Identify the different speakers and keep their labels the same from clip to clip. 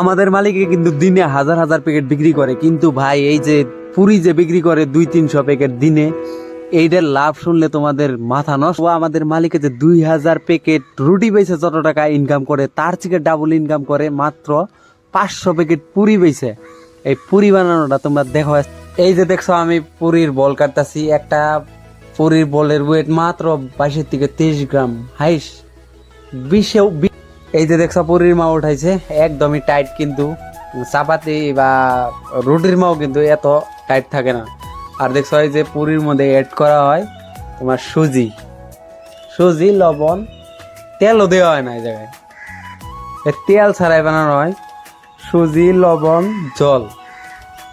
Speaker 1: আমাদের মালিকে কিন্তু দিনে হাজার হাজার প্যাকেট বিক্রি করে। কিন্তু ভাই, এই যে পুরি যে বিক্রি করে দুই তিনশো প্যাকেট দিনে, এইটার লাভ শুনলে তোমাদের মাথা নষ্ট। ও আমাদের মালিকে যে দুই হাজার প্যাকেট রুটি বেছে যত টাকা ইনকাম করে, তার থেকে ডাবল ইনকাম করে, মাত্র পাঁচশো প্যাকেট পুরি বেছে এই পুরি বানানোটা তোমরা দেখো। এই যে দেখছ, আমি পুরীর বল কাটতাছি। একটা পুরীর বলের ওয়েট মাত্র বাইশের থেকে তেইশ গ্রাম। হাইস, বিশেও এই যে দেখছ, পুরীর মাও উঠাইছে। একদমই টাইট কিন্তু, চাপাতি বা রুটির মাও কিন্তু এত টাইট থাকে না। আর দেখছ, এই যে পুরীর মধ্যে অ্যাড করা হয় তোমার সুজি। সুজি, লবণ, তেলও দেওয়া হয় না এই জায়গায়। তেল ছাড়াই বানানো হয়। সুজি, লবণ, জল।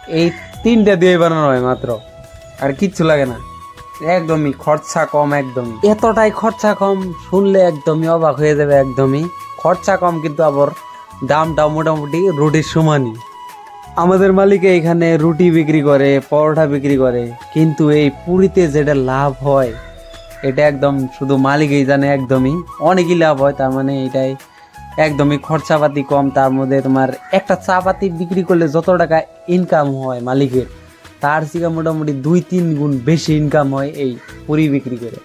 Speaker 1: এই তিনটা দিয়ে বানানো হয় মাত্র। আর কিচ্ছু লাগে না। একদমই খরচা কম, একদমই। এতটাই খরচা কম, শুনলে একদমই অবাক হয়ে যাবে, একদমই। খরচা কম, কিন্তু আবার দামটা মোটামুটি রুটির সমানই। আমাদের মালিকে এখানে রুটি বিক্রি করে, পরোটা বিক্রি করে, কিন্তু এই পুরীতে যেটা লাভ হয়, এটা একদম শুধু মালিকই জানে একদমই। অনেকই লাভ হয়, তার মানে এটাই একদমই খরচাপাতি কম, তার মধ্যে তোমার একটা চা পাতি বিক্রি করলে যত টাকা ইনকাম হয় মালিকের, তার থেকে মোটামুটি দুই তিন গুণ বেশি ইনকাম হয় এই পুরি বিক্রি করে।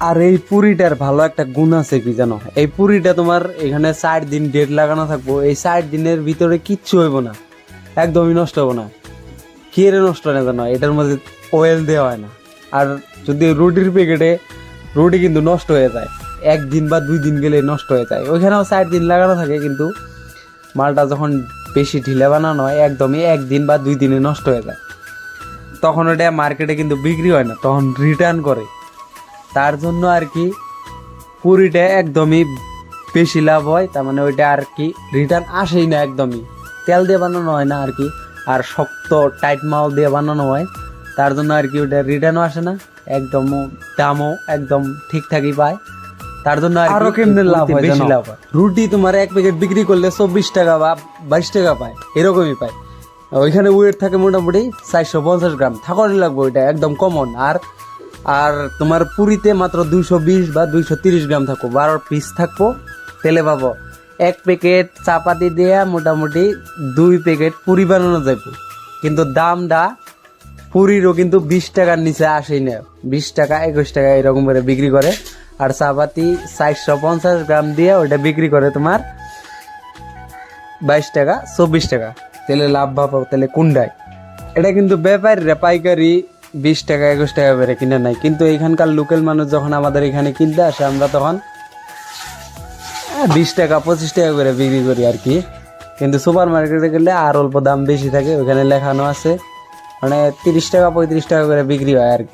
Speaker 1: আর এই পুরিটার ভালো একটা গুণ আছে কি জানো? এই পুরিটা তোমার এখানে চার দিন ডেট লাগানো থাকব, এই চার দিনের ভিতরে কিচ্ছু হইব না। একদমই নষ্ট হব না। কি রে নষ্ট হয় না জানো? এটার মধ্যে অয়েল দেওয়া হয় না। আর যদি রুটির প্যাকেটে রুটি কিন্তু নষ্ট হয়ে যায়, একদিন বা দুই দিন গেলে নষ্ট হয়ে যায়। ওইখানেও চার দিন লাগানো থাকে কিন্তু মালটা যখন বেশি ঢিলে বানানো হয়, একদমই একদিন বা দুই দিনে নষ্ট হয়ে যায়। তখন ওটা মার্কেটে কিন্তু বিক্রি হয় না, তখন রিটার্ন করে। তার জন্য আর কি পুরিটা একদমই বেশি লাভ হয় তার মানে ওইটা আর কি রিটার্ন আসেই না একদমই। তেল দিয়ে বানানো হয় না আর কি আর শক্ত টাইট মাল দিয়ে বানানো হয় তার জন্য আর কি ওটা রিটার্নও আসে না একদম দামও একদম ঠিকঠাকই পায়। তার জন্য
Speaker 2: আরও
Speaker 1: কি
Speaker 2: কেমনে লাভ হয়
Speaker 1: বেশি লাভ হয়। রুটি তোমার এক প্যাকেট বিক্রি করলে চব্বিশ টাকা বা বাইশ টাকা পায় এরকমই পায়। ওইখানে ওয়েট থাকে মোটামুটি চারশো পঞ্চাশ গ্রাম থাকারই লাগবে ওইটা একদম কমন আর আর তোমার পুরিতে মাত্র দুইশো বিশ বা দুইশো তিরিশ গ্রাম থাকব। বারো পিস থাকব। তেলে পাবো। এক প্যাকেট চাপাতি দেয়া মোটামুটি দুই প্যাকেট পুরি বানানো যাবে কিন্তু দামটা পুরিরও কিন্তু বিশ টাকার নিচে আসেই না। বিশ টাকা, একুশ টাকা এরকম করে বিক্রি করে। আর চাপাতি চারশো পঞ্চাশ গ্রাম দিয়ে ওটা বিক্রি করে তোমার বাইশ টাকা, চব্বিশ টাকা। তেলে লাভ ভাবো তেলে কোনটায় এটা কিন্তু ব্যাপারীরা পাইকারি বিশ টাকা, একুশ টাকা করে কিনে নেয়। কিন্তু এখানকার লোকাল মানুষ যখন আমাদের এখানে কিনতে আসে, আমরা তখন বিশ টাকা, পঁচিশ টাকা করে বিক্রি করি আর কি। কিন্তু সুপার মার্কেটে গেলে আর অল্প দাম বেশি থাকে, ওখানে লেখানো আছে মানে তিরিশ টাকা, পঁয়ত্রিশ টাকা করে বিক্রি হয় আর কি।